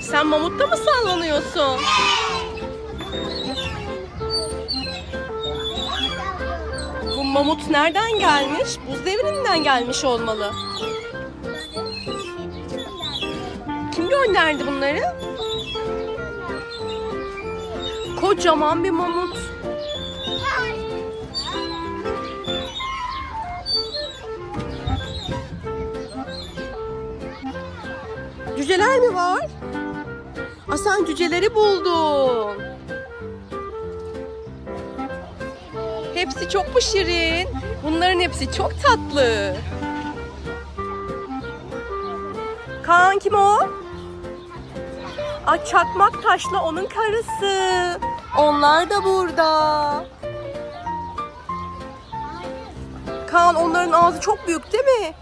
Sen mamutta mı sallanıyorsun? Bu mamut nereden gelmiş? Buz devrinden gelmiş olmalı. Kim gönderdi bunları? Kocaman bir mamut. Cüceler mi var? Aa, sen cüceleri buldun. Hepsi çok mu şirin? Bunların hepsi çok tatlı. Kaan kim o? Aa, çakmak taşla onun karısı. Onlar da burada. Kaan onların ağzı çok büyük değil mi?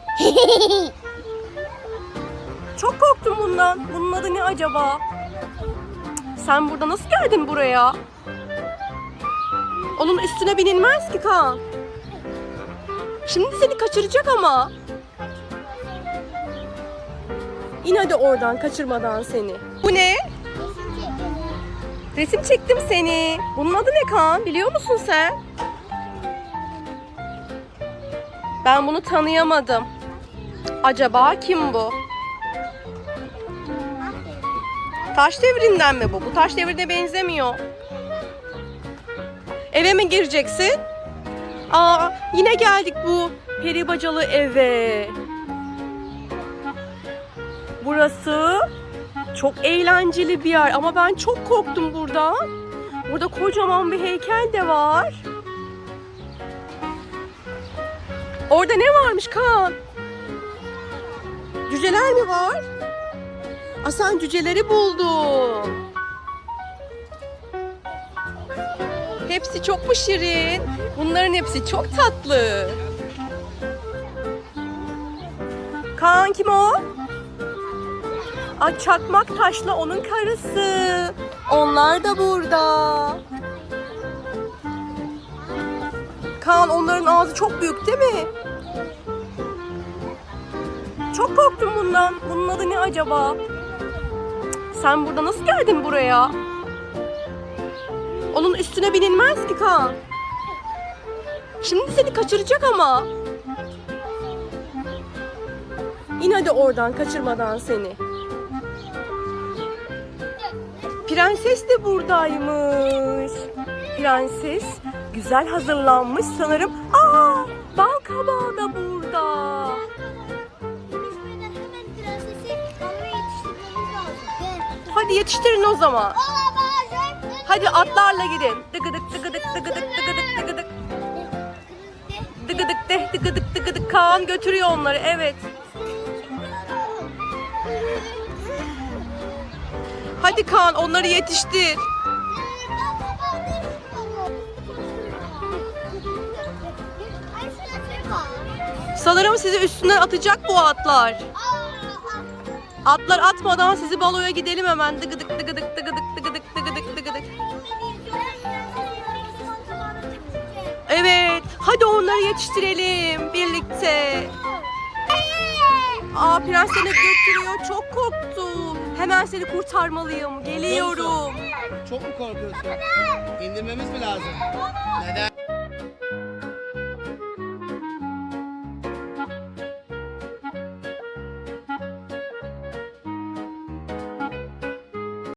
Çok korktum bundan. Bunun adı ne acaba? Sen burada nasıl geldin buraya? Onun üstüne binilmez ki Kaan. Şimdi seni kaçıracak ama. İn hadi oradan kaçırmadan seni. Bu ne? Resim çektim seni. Bunun adı ne Kaan? Biliyor musun sen? Ben bunu tanıyamadım. Acaba kim bu? Taş devrinden mi bu? Bu taş devrine benzemiyor. Eve mi gireceksin? Aa, yine geldik bu peri bacalı eve. Burası çok eğlenceli bir yer ama ben çok korktum burada. Burada kocaman bir heykel de var. Orada ne varmış Kaan? Cüceler mi var? Aa, sen cüceleri buldun. Hepsi çok mu şirin? Bunların hepsi çok tatlı. Kaan kim o? Aa, çakmak taşla onun karısı. Onlar da burada. Kaan onların ağzı çok büyük değil mi? Çok korktum bundan. Bunun adı ne acaba? Sen burada nasıl geldin buraya? Onun üstüne binilmez ki Kaan. Şimdi seni kaçıracak ama. İn hadi oradan kaçırmadan seni. Prenses de buradaymış. Prenses güzel hazırlanmış sanırım. Aa, bal kabağı da burada. Hadi yetiştirin o zaman. Hadi atlarla gidin. Dıgıdık dıgıdık dıgıdık dıgıdık dıgıdık. Dıgıdık de dıgıdık dıgıdık. Kaan götürüyor onları evet. Hadi Kaan onları yetiştir. Sanırım sizi üstünden atacak bu atlar. Atlar atmadan sizi baloya gidelim hemen. Dıgıdık dıgıdık dıgıdık dıgıdık dıgıdık dıgıdık. Evet. Hadi onları yetiştirelim birlikte. Aa prens seni götürüyor. Çok korktum. Hemen seni kurtarmalıyım. Geliyorum. Çok mu korkuyorsun? İndirmemiz mi lazım? Neden?